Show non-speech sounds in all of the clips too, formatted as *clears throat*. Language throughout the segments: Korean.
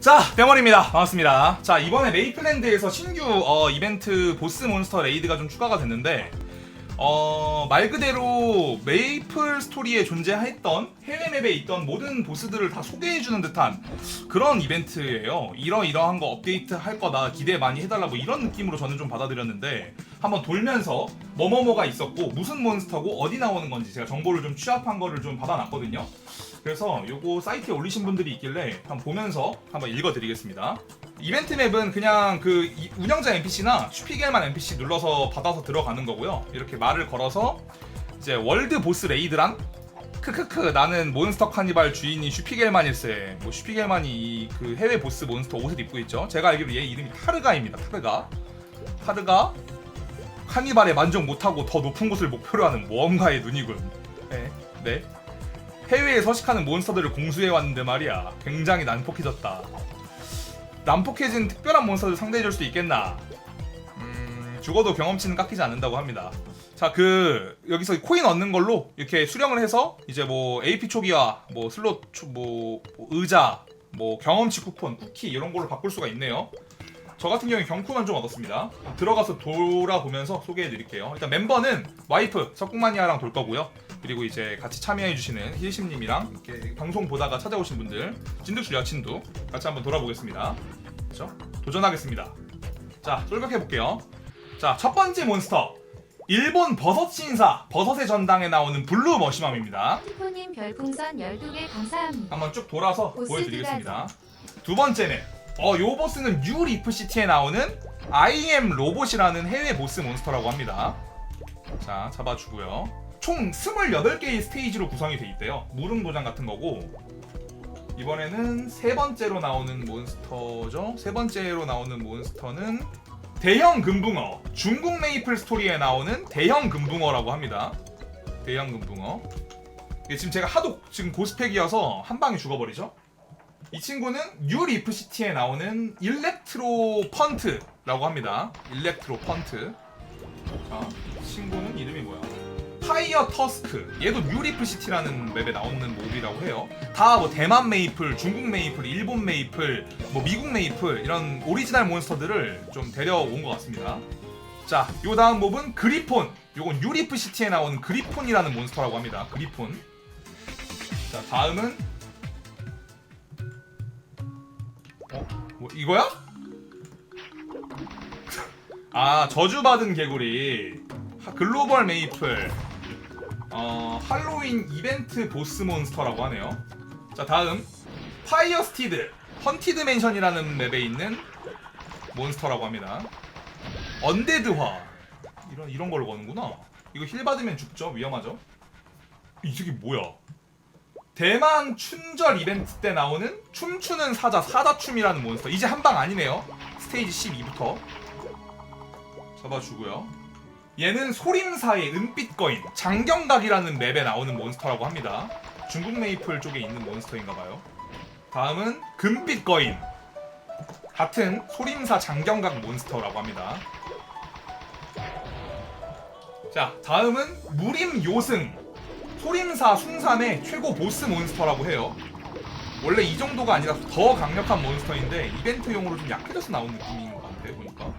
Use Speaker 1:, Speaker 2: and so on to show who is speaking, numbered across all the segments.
Speaker 1: 자, 병원입니다. 반갑습니다. 자, 이번에 메이플랜드에서 신규 어, 이벤트 보스 몬스터 레이드가 좀 추가가 됐는데, 어, 말 그대로 메이플 스토리에 존재했던 해외 맵에 있던 모든 보스들을 다 소개해주는 듯한 그런 이벤트예요. 이러이러한 거 업데이트 할 거다. 기대 많이 해달라고 이런 느낌으로 저는 좀 받아들였는데, 한번 돌면서 뭐뭐뭐가 있었고, 무슨 몬스터고, 어디 나오는 건지 제가 정보를 좀 취합한 거를 좀 받아놨거든요. 그래서 요거 사이트에 올리신 분들이 있길래 한번 보면서 한번 읽어드리겠습니다. 이벤트 맵은 그냥 그 이- 운영자 NPC나 슈피겔만 NPC 눌러서 받아서 들어가는 거고요. 이렇게 말을 걸어서 이제 월드 보스 레이드란 크크크 나는 몬스터 카니발 주인이 슈피겔만일세 뭐 슈피겔만이 이그 해외 보스 몬스터 옷을 입고 있죠 제가 알기로 얘 이름이 타르가입니다 타르가 타르가 카니발에 만족 못하고 더 높은 곳을 목표로 하는 모험가의 눈이군 네, 네. 해외에 서식하는 몬스터들을 공수해왔는데 말이야. 굉장히 난폭해졌다. 난폭해진 특별한 몬스터를 상대해줄 수 있겠나? 음, 죽어도 경험치는 깎이지 않는다고 합니다. 자 그 여기서 코인 얻는 걸로 이렇게 수령을 해서 이제 뭐 AP 초기화 뭐 슬롯 초- 뭐, 뭐 의자 뭐 경험치 쿠폰 쿠키 이런 걸로 바꿀 수가 있네요 저 같은 경우에 경쿠만 좀 얻었습니다. 들어가서 돌아보면서 소개해 드릴게요. 일단 멤버는 와이프 석궁마니아랑 돌 거고요. 그리고 이제 같이 참여해 주시는 힐심님이랑 이렇게 방송 보다가 찾아오신 분들 진득줄 여친도 같이 한번 돌아보겠습니다. 그렇죠? 도전하겠습니다. 자 쫄벽해 볼게요. 자 첫 번째 몬스터. 일본 버섯 신사 버섯의 전당에 나오는 블루 머시맘입니다.
Speaker 2: 티포님 별풍선 12개 감사합니다.
Speaker 1: 한번 쭉 돌아서 보여드리겠습니다. 두 번째는 어, 요 보스는 뉴 리프 시티에 나오는 IM 로봇이라는 해외 보스 몬스터라고 합니다. 자, 잡아주고요. 총 28개의 스테이지로 구성이 돼 있대요. 무릉 도장 같은 거고. 이번에는 세 번째로 나오는 몬스터죠. 세 번째로 나오는 몬스터는 대형 금붕어. 중국 메이플 스토리에 나오는 대형 금붕어라고 합니다. 대형 금붕어. 지금 제가 하도 지금 고스펙이어서 한 방에 죽어버리죠. 이 친구는 뉴 리프 시티에 나오는 일렉트로 펀트라고 합니다. 일렉트로 펀트. 자, 이 친구는 이름이 뭐야? 파이어 터스크. 얘도 뉴 리프 시티라는 맵에 나오는 몹이라고 해요. 다 뭐 대만 메이플, 중국 메이플, 일본 메이플, 뭐 미국 메이플 이런 오리지널 몬스터들을 좀 데려온 것 같습니다. 자, 요 다음 몹은 그리폰. 요건 뉴 리프 시티에 나오는 그리폰이라는 몬스터라고 합니다. 그리폰. 자, 다음은 뭐 이거야? 아, 저주받은 개구리. 하- 글로벌 메이플. 어, 할로윈 이벤트 보스 몬스터라고 하네요. 자, 다음 파이어 스티드. 헌티드 맨션이라는 맵에 있는 몬스터라고 합니다. 언데드화. 이런 이런 걸로 거는구나. 이거 힐 받으면 죽죠. 위험하죠. 이 새끼 뭐야? 대만 춘절 이벤트 때 나오는 춤추는 사자 사자춤이라는 몬스터. 이제 한 방 아니네요. 스테이지 12부터. 잡아주고요. 얘는 소림사의 은빛 거인 장경각이라는 맵에 나오는 몬스터라고 합니다. 중국 메이플 쪽에 있는 몬스터인가봐요. 다음은 금빛 거인. 같은 소림사 장경각 몬스터라고 합니다. 자 다음은 무림 요승 소림사 숭삼의 최고 보스 몬스터라고 해요. 원래 이 정도가 아니라 더 강력한 몬스터인데 이벤트용으로 좀 약해져서 나온 느낌인 것 같아 보니까.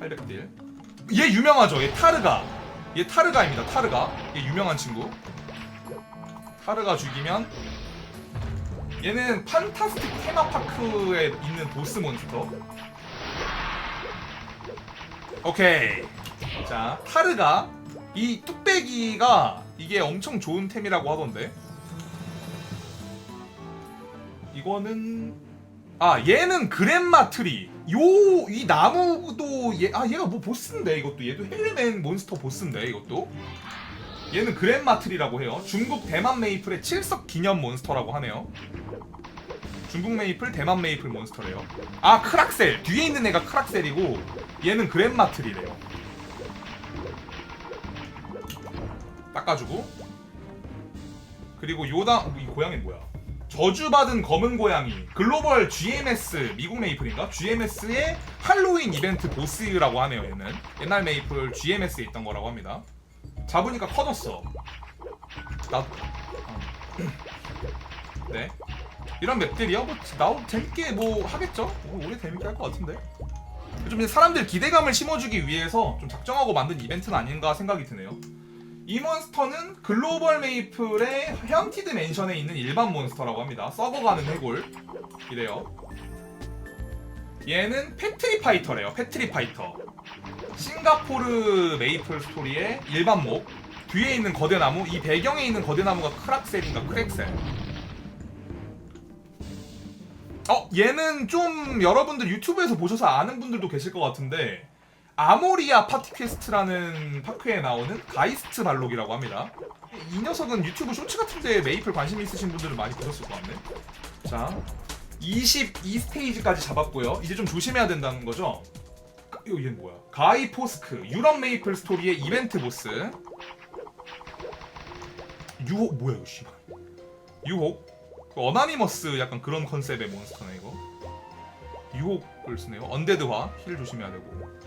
Speaker 1: 800딜. 얘 유명하죠 얘 타르가. 얘 타르가입니다 타르가. 얘 유명한 친구. 타르가 죽이면 얘는 판타스틱 테마파크에 있는 보스 몬스터. 오케이. 자 타르가 이 뚝배기가 이게 엄청 좋은 템이라고 하던데. 이거는 아 얘는 그랜마 트리. 요 이 나무도 얘 아 얘가 뭐 보스인데 이것도. 얘도 헬레맨 몬스터 보스인데 이것도. 얘는 그랜마 트리라고 해요. 중국 대만 메이플의 칠석 기념 몬스터라고 하네요. 중국 메이플 대만 메이플 몬스터래요. 아 크락셀. 뒤에 있는 애가 크락셀이고 얘는 그랜마 트리래요 닦아주고 그리고 요다 이 고양이 뭐야 저주받은 검은 고양이 글로벌 GMS 미국 메이플인가 GMS의 할로윈 이벤트 보스라고 하네요 얘는 옛날 메이플 GMS에 있던 거라고 합니다 잡으니까 커졌어 나 어. *clears throat* 네 이런 맵들이요? 뭐 나오 재밌게 뭐 하겠죠? 뭐 오래 재밌게 할 것 같은데. 좀 이제 사람들 기대감을 심어주기 위해서 좀 작정하고 만든 이벤트는 아닌가 생각이 드네요. 이 몬스터는 글로벌 메이플의 헤엄티드 맨션에 있는 일반 몬스터라고 합니다. 썩어가는 해골 이래요. 얘는 패트리 파이터래요. 패트리 파이터. 싱가포르 메이플 스토리의 일반 목. 뒤에 있는 거대 나무, 이 배경에 있는 거대 나무가 크락셀인가 크랙셀. 어, 얘는 좀 여러분들 유튜브에서 보셔서 아는 분들도 계실 것 같은데 아모리아 파티 퀘스트라는 파크에 나오는 가이스트 발록이라고 합니다. 이 녀석은 유튜브 쇼츠 같은데 메이플 관심 있으신 분들은 많이 보셨을 것 같네. 자, 22스테이지까지 잡았고요. 이제 좀 조심해야 된다는 거죠. 이거 얘 뭐야? 가이 포스크 유럽 메이플 스토리의 이벤트 보스. 유혹 뭐야 이거 씨발. 유혹. 그 어나니머스 약간 그런 컨셉의 몬스터네 이거. 유혹을 쓰네요. 언데드화 힐 조심해야 되고.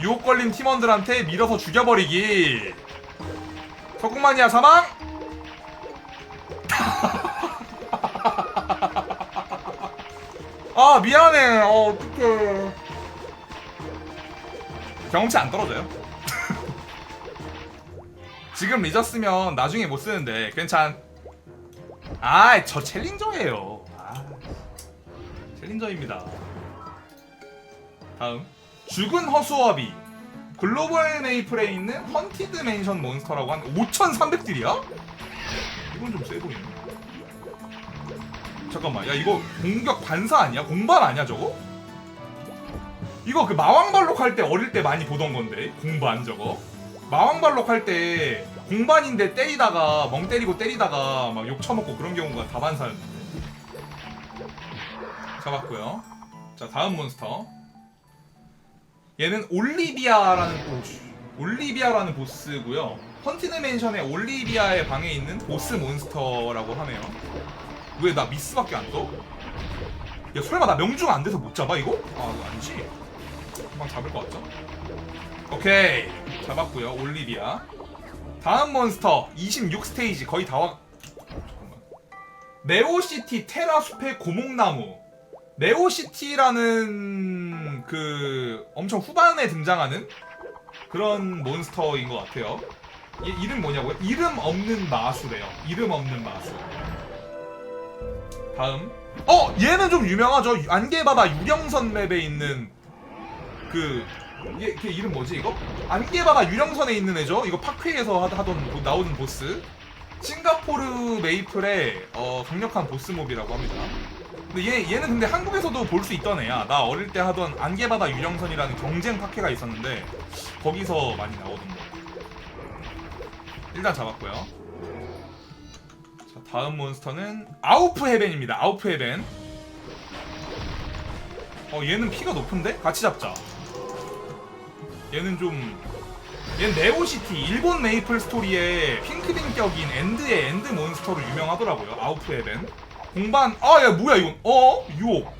Speaker 1: 유혹 걸린 팀원들한테 밀어서 죽여버리기. 석궁마니아 사망. *laughs* 아 미안해. 어 어떡해. 경험치 안 떨어져요. *laughs* 지금 리졌으면 나중에 못 쓰는데 괜찮. 아, 저 챌린저예요. 아, 챌린저입니다. 다음 죽은 허수아비 글로벌 메이플에 있는 헌티드 맨션 몬스터라고 한 5,300딜이야? 이건 좀 세 보이네. 잠깐만, 야 이거 공격 반사 아니야? 공반 아니야 저거? 이거 그 마왕발록 할 때 어릴 때 많이 보던 건데 공반 저거 마왕발록 할 때 공반인데 때리다가 멍 때리고 때리다가 막 욕 처먹고 그런 경우가 다반사였는데 잡았고요 자 다음 몬스터 얘는 올리비아라는 오, 씨. 올리비아라는 보스고요 헌티드 맨션의 올리비아의 방에 있는 보스 몬스터라고 하네요 왜 나 미스밖에 안 떠? 야 설마 나 명중 안 돼서 못 잡아 이거? 아 이거 아니지 금방 잡을 것 같죠? 오케이 잡았고요 올리비아 다음 몬스터 26 스테이지 거의 다 와... 잠깐만 네오시티 테라 숲의 고목나무 네오시티라는 그 엄청 후반에 등장하는 그런 몬스터인 것 같아요 얘 이름 뭐냐고요? 이름 없는 마수래요 이름 없는 마수 다음 어! 얘는 좀 유명하죠 안개바다 유령선 맵에 있는 그 얘, 걔 이름 뭐지 이거? 안개바다 유령선에 있는 애죠? 이거 파크에서 하- 하던 보- 나오는 보스 싱가포르 메이플의 어, 강력한 보스몹이라고 합니다 근데 얘, 얘는 근데 한국에서도 볼 수 있던 애야. 나 어릴 때 하던 안개바다 유령선이라는 경쟁 파크가 있었는데 거기서 많이 나오던 거 일단 잡았고요. 자 다음 몬스터는 아우프 헤벤입니다. 아우프 헤벤. 어 얘는 피가 높은데? 같이 잡자. 얘는 좀 얘는 네오시티 일본 메이플 스토리의 핑크빈 격인 엔드의 엔드 몬스터로 유명하더라고요. 아우프 헤벤 공반 아 야 뭐야 이건 어? 유혹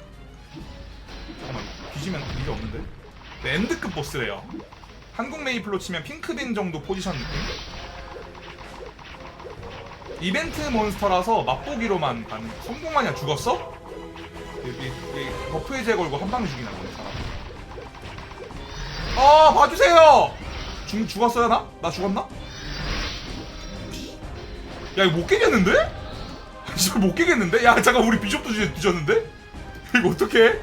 Speaker 1: 잠깐만 뒤지면 일이 없는데 네, 엔드급 보스래요 한국 메이플로 치면 핑크빈 정도 포지션 느낌 이벤트 몬스터라서 맛보기로만 가는 성공하냐 죽었어? 여기, 여기 버프 해제 걸고 한 방에 죽이나 보네 사람 아 봐주세요 죽, 죽었어요 나? 나 죽었나? 야 이거 못 깨겠는데? 이거 못 깨겠는데? 야 잠깐 우리 비숍도 뒤- 뒤졌는데? 이거 어떡해?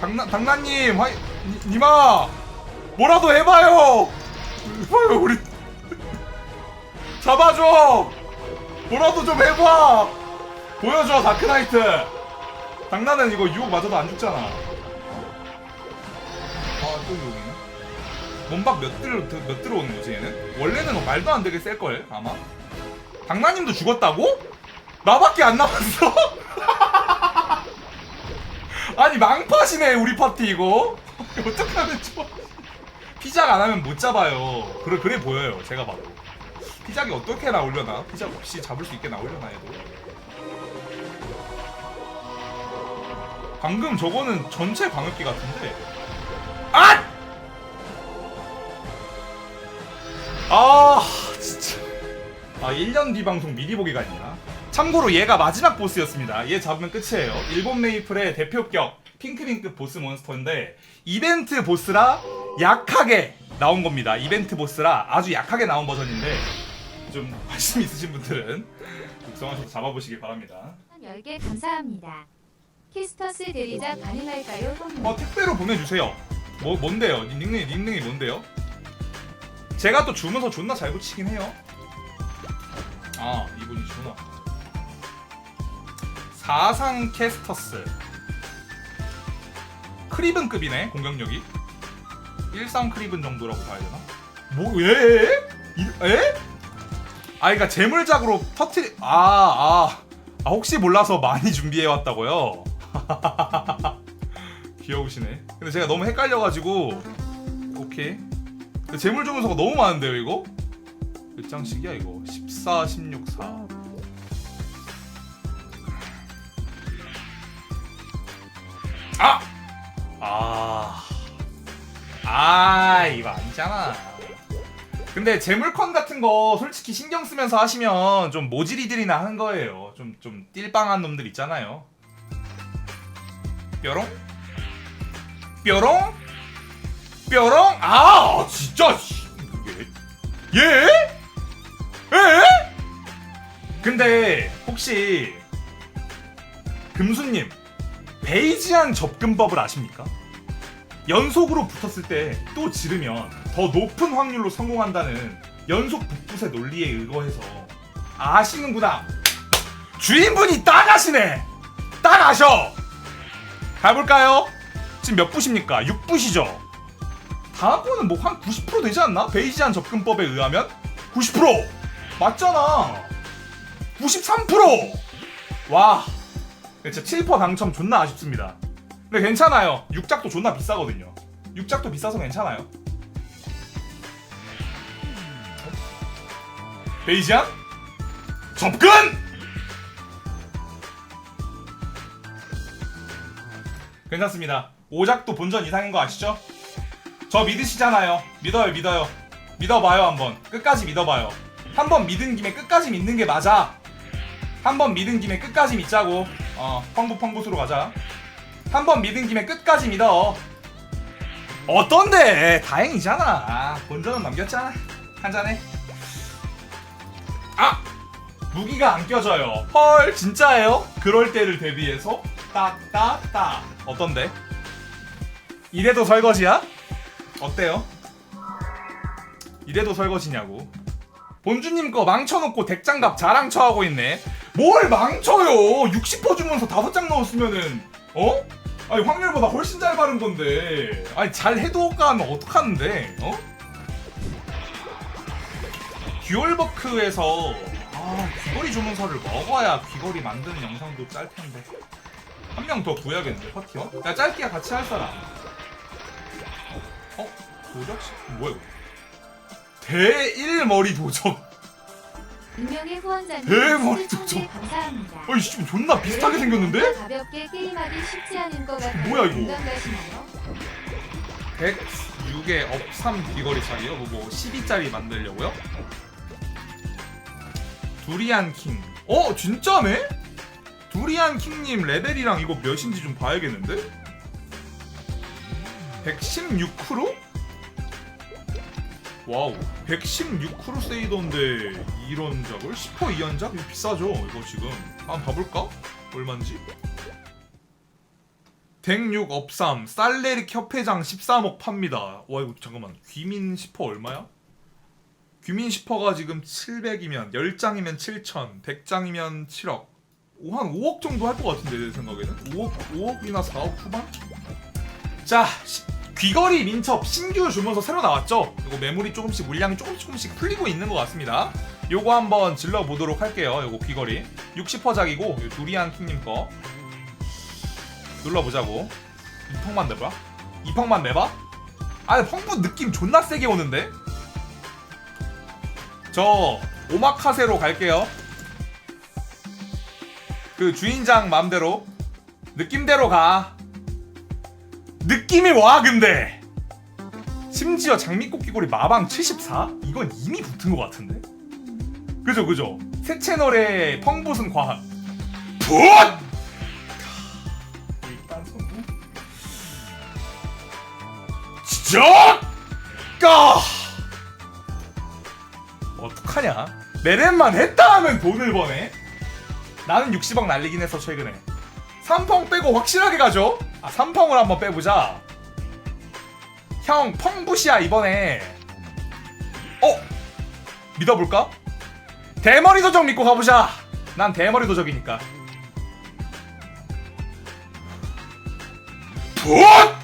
Speaker 1: 당나, 당나님 화이 니- 니마 뭐라도 해봐요 해봐요 우리 *laughs* 잡아줘 뭐라도 좀 해봐 보여줘 다크나이트 당나는 이거 유혹 맞아도 안 죽잖아 아또 유혹이네 몸박 몇 들, 몇 들어오는 거지 얘는? 원래는 뭐 말도 안 되게 셀걸 아마 당나님도 죽었다고? 나밖에 안 남았어? *laughs* 아니 망파시네 우리 파티 이거. *laughs* 어떡하면 좋아? 피작 안 하면 못 잡아요. 그래 그래 보여요 제가 봐도. 피작이 어떻게 나오려나? 피작 없이 잡을 수 있게 나오려나 해도? 방금 저거는 전체 광역기 같은데. 아! 아 진짜. 아 1년 뒤 방송 미리 보기가 있나? 참 참고로 얘가 마지막 보스였습니다. 얘 잡으면 끝이에요. 일본 메이플의 대표격 핑크빈급 보스 몬스터인데 이벤트 보스라 약하게 나온 겁니다. 이벤트 보스라 아주 약하게 나온 버전인데 좀 관심 있으신 분들은 육성하셔서 잡아보시길 바랍니다.
Speaker 2: 10개 감사합니다. 키스터스 대리자 가능할까요?
Speaker 1: 어 택배로 보내주세요. 뭐 뭔데요? 닉- 닉네임 닉네임이 뭔데요? 제가 또 주문서 존나 잘 붙이긴 해요. 아 이분이시구나. 사상 캐스터스. 크리븐급이네 공격력이. 일상 크리븐 정도라고 봐야 되나? 뭐 예? 이- 에? 아 그러니까 재물작으로 터트리 아 아. 아 혹시 몰라서 많이 준비해 왔다고요? *laughs* 귀여우시네. 근데 제가 너무 헷갈려가지고 오케이. 재물 주문서가 너무 많은데요 이거? 몇 장씩이야 이거? 14, 16, 4. 아니잖아. 근데 재물컨 같은 거 솔직히 신경 쓰면서 하시면 좀 모질이들이나 하는 거예요. 좀, 좀 띨빵한 놈들 있잖아요. 뾰롱? 뾰롱? 뾰롱? 아, 진짜, 씨. 얘? 얘? 에? 근데, 혹시, 금수님, 베이지안 접근법을 아십니까? 연속으로 붙었을 때 또 지르면 더 높은 확률로 성공한다는 연속 북붓의 논리에 의거해서 아시는구나. 주인분이 따가시네. 따가셔. 가볼까요? 지금 몇 붓입니까? 6붓이죠. 다음번은 뭐한 90% 되지 않나? 베이지안 접근법에 의하면 90% 맞잖아. 93%. 와. 진짜 7% 당첨 존나 아쉽습니다. 근데 괜찮아요. 육작도 존나 비싸거든요. 육작도 비싸서 괜찮아요. 베이지안 접근! 괜찮습니다. 오작도 본전 이상인 거 아시죠? 저 믿으시잖아요. 믿어요, 믿어요. 믿어봐요, 한번. 끝까지 믿어봐요. 한번 믿은 김에 끝까지 믿는 게 맞아. 한번 믿은 김에 끝까지 믿자고. 어, 펑부펑부스로 가자. 한번 믿은 김에 끝까지 믿어. 어떤데? 다행이잖아. 본전은 넘겼잖아. 한잔해. 아! 무기가 안 껴져요. 헐, 진짜예요? 그럴 때를 대비해서 딱딱딱. 어떤데? 이래도 설거지야? 어때요? 이래도 설거지냐고. 본주님 거 망쳐놓고 덱장갑 자랑쳐하고 있네. 뭘 망쳐요? 60% 주면서 5장 넣었으면은 어? 아니 확률보다 훨씬 잘 바른 건데. 아니 잘 해도가 하면 어떡하는데? 어? 듀얼버크에서 아 귀걸이 주문서를 먹어야 귀걸이 만드는 영상도 짤 텐데. 한 명 더 구해야겠는데 파티원? 야 짧게 같이 할 사람. 어? 도적씨? 뭐야 이거? 대일 머리 도적.
Speaker 2: 운명의 후원자님
Speaker 1: 대머리
Speaker 2: 개 감사합니다.
Speaker 1: 어이 씨 존나 비슷하게 생겼는데?
Speaker 2: 가볍게 게임하기 쉽지 않은 것 같아요.
Speaker 1: 뭐야, 이거?
Speaker 2: 공감 가시나요?
Speaker 1: 106에 업3 귀걸이 차이요? 뭐, 뭐 12짜리 만들려고요? 두리안 킹. 어 진짜네? 두리안 킹님 레벨이랑 이거 몇인지 좀 봐야겠는데? 116크루? 와우 116크루 세이던데 이런 작을 10% 이연작? 이거 비싸죠 이거 지금 한번 봐볼까? 얼만지? 댕6 업삼 쌀레릭 협회장 13억 팝니다. 와 이거 잠깐만 귀민 10% 얼마야? 귀민 10%가 지금 700이면 10장이면 7천 100장이면 7억. 오, 한 5억 정도 할 것 같은데 내 생각에는? 5억, 5억이나 4억 후반? 자 시- 귀걸이 민첩 신규 주문서 새로 나왔죠? 이거 메모리 조금씩 물량이 조금씩 조금씩 풀리고 있는 것 같습니다. 요거 한번 질러 보도록 할게요 요거 귀걸이. 60%작이고 두리안 킹님 거. 눌러 보자고. 이펑만 내봐. 이펑만 내봐? 아니 펑부 느낌 존나 세게 오는데 저 오마카세로 갈게요 그 주인장 맘대로 느낌대로 가 느낌이 와 근데 심지어 장미꽃 귀걸이 마방 74? 이건 이미 붙은 것 같은데 그죠 그죠 새 채널의 펑붓은 과학. 붓! 일단 선우. 진짜? 까! 어떡하냐? 메렌만 했다 하면 돈을 버네? 나는 60억 날리긴 했어, 최근에. 3펑 빼고 확실하게 가죠? 아, 3펑을 한번 빼보자. 형, 펑붓이야, 이번에. 어? 믿어볼까? 대머리 도적 믿고 가보자. 난 대머리 도적이니까. 붓!